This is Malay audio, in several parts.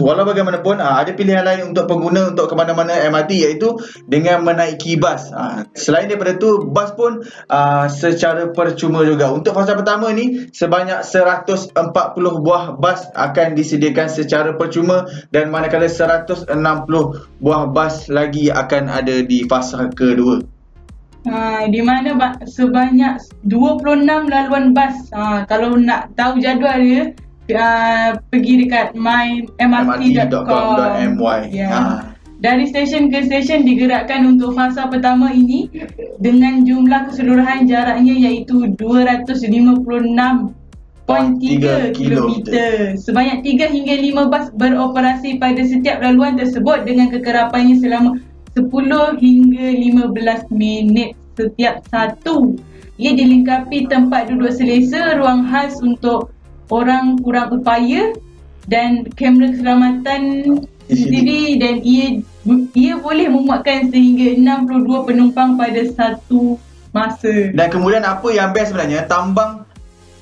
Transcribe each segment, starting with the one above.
Walau bagaimanapun uh, ada pilihan lain untuk pengguna untuk ke mana-mana MRT iaitu dengan menaiki bas. Uh, selain daripada tu bas pun uh, secara percuma juga. Untuk fasa pertama ni sebanyak 140 buah bas akan disediakan secara percuma dan manakala 160 buah bas lagi akan ada di fasa kedua. Ha, di mana ba- sebanyak 26 laluan bas. Ha, kalau nak tahu jadual dia, uh, pergi dekat mymrt.com. mrt.com.my. Ya. Ha. Dari stesen ke stesen digerakkan untuk fasa pertama ini dengan jumlah keseluruhan jaraknya iaitu 256.3 kilometer. Sebanyak 3 hingga 5 bas beroperasi pada setiap laluan tersebut dengan kekerapannya selama 10 hingga 15 minit setiap satu. Ia dilengkapi tempat duduk selesa, ruang khas untuk orang kurang upaya dan kamera keselamatan CCTV dan ia ia boleh memuatkan sehingga 62 penumpang pada satu masa. Dan kemudian apa yang best sebenarnya tambang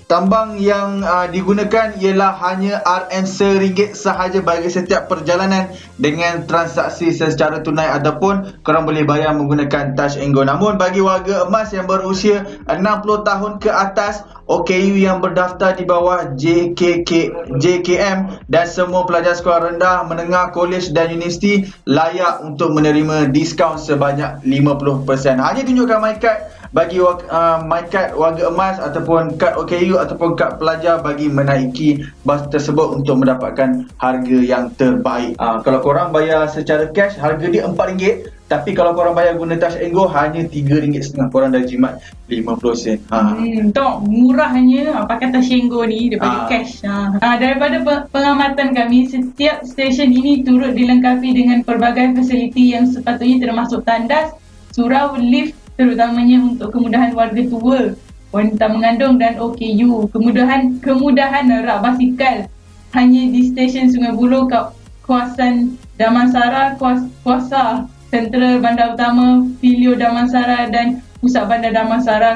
tambang yang uh, digunakan ialah hanya RM RM1 sahaja bagi setiap perjalanan dengan transaksi secara tunai ataupun korang boleh bayar menggunakan touch and go. Namun bagi warga emas yang berusia 60 tahun ke atas OKU yang berdaftar di bawah JKK, JKM dan semua pelajar sekolah rendah, menengah, kolej dan universiti layak untuk menerima diskaun sebanyak 50%. Hanya tunjukkan MyCard bagi uh, MyCard warga emas ataupun kad OKU ataupun kad pelajar bagi menaiki bas tersebut untuk mendapatkan harga yang terbaik. Uh, kalau korang bayar secara cash, harga dia RM4 tapi kalau korang bayar guna touch and go hanya RM3.5 korang dah jimat 50 sen. Ha. Hmm, tok murahnya ah, pakai Tashengo ni daripada Ah. cash. Ha. Ha, daripada pe- pengamatan kami, setiap stesen ini turut dilengkapi dengan pelbagai fasiliti yang sepatutnya termasuk tandas, surau, lift terutamanya untuk kemudahan warga tua, wanita mengandung dan OKU. Kemudahan kemudahan rak basikal hanya di stesen Sungai Buloh ka- kawasan Damansara, kuas- kuasa Sentral Bandar Utama, Filio Damansara dan Pusat Bandar Damansara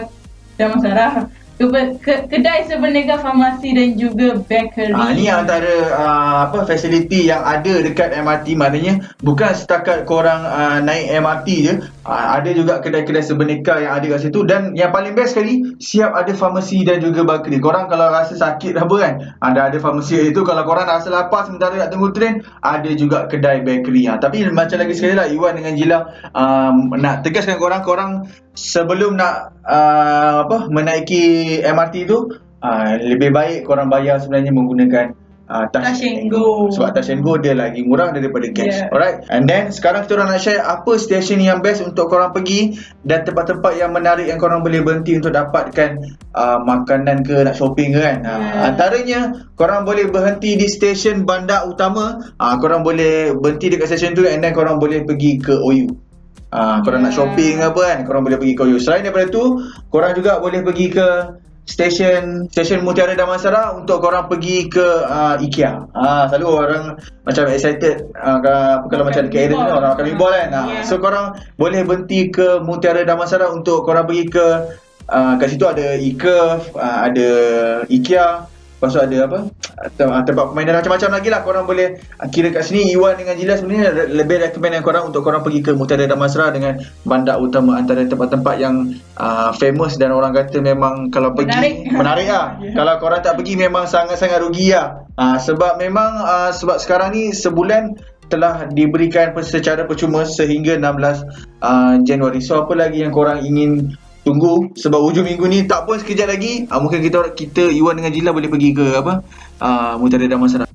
Damansara. Ke- ke- kedai sebenega farmasi dan juga bakery. Ha, ni antara uh, apa fasiliti yang ada dekat MRT maknanya bukan setakat korang uh, naik MRT je uh, ada juga kedai-kedai sebeneka yang ada kat situ dan yang paling best sekali siap ada farmasi dan juga bakery korang kalau rasa sakit apa kan ada ada farmasi itu kalau korang rasa lapar sementara nak tunggu train ada juga kedai bakery ha. tapi macam lagi sekali lah Iwan dengan Jila um, nak tegaskan korang korang sebelum nak uh, apa menaiki MRT tu uh, lebih baik korang bayar sebenarnya menggunakan uh, Touch and go. sebab touch and go dia lagi murah daripada cash Yeah. alright and then sekarang kita orang nak share apa stesen yang best untuk korang pergi dan tempat-tempat yang menarik yang korang boleh berhenti untuk dapatkan uh, makanan ke nak shopping ke kan uh, Yeah. antaranya korang boleh berhenti di stesen bandar utama uh, korang boleh berhenti dekat stesen tu and then korang boleh pergi ke OU Ah, korang nak shopping apa kan, korang boleh pergi ke OU. Selain daripada tu, korang juga boleh pergi ke stesen stesen Mutiara Damansara untuk korang pergi ke uh, IKEA. Ah, selalu orang macam excited uh, kalau macam dekat ni orang makan meatball kan. Ah, Yeah. So korang boleh berhenti ke Mutiara Damansara untuk korang pergi ke uh, kat situ ada e-curve, uh, ada IKEA, Lepas tu ada apa ah, Tempat permainan macam-macam lagi lah Korang boleh ah, Kira kat sini Iwan dengan Jila sebenarnya Lebih recommend dengan korang Untuk korang pergi ke Mutiara Damasra Dengan bandar utama Antara tempat-tempat yang uh, Famous Dan orang kata memang Kalau pergi Menarik. Menarik lah Ya. Kalau korang tak pergi Memang sangat-sangat rugi lah uh, Sebab memang uh, Sebab sekarang ni Sebulan telah diberikan secara percuma sehingga 16 uh, Januari. So apa lagi yang korang ingin tunggu sebab hujung minggu ni tak pun sekejap lagi. Uh, mungkin kita kita Iwan dengan Jila boleh pergi ke apa? Uh, Mutiara Damansara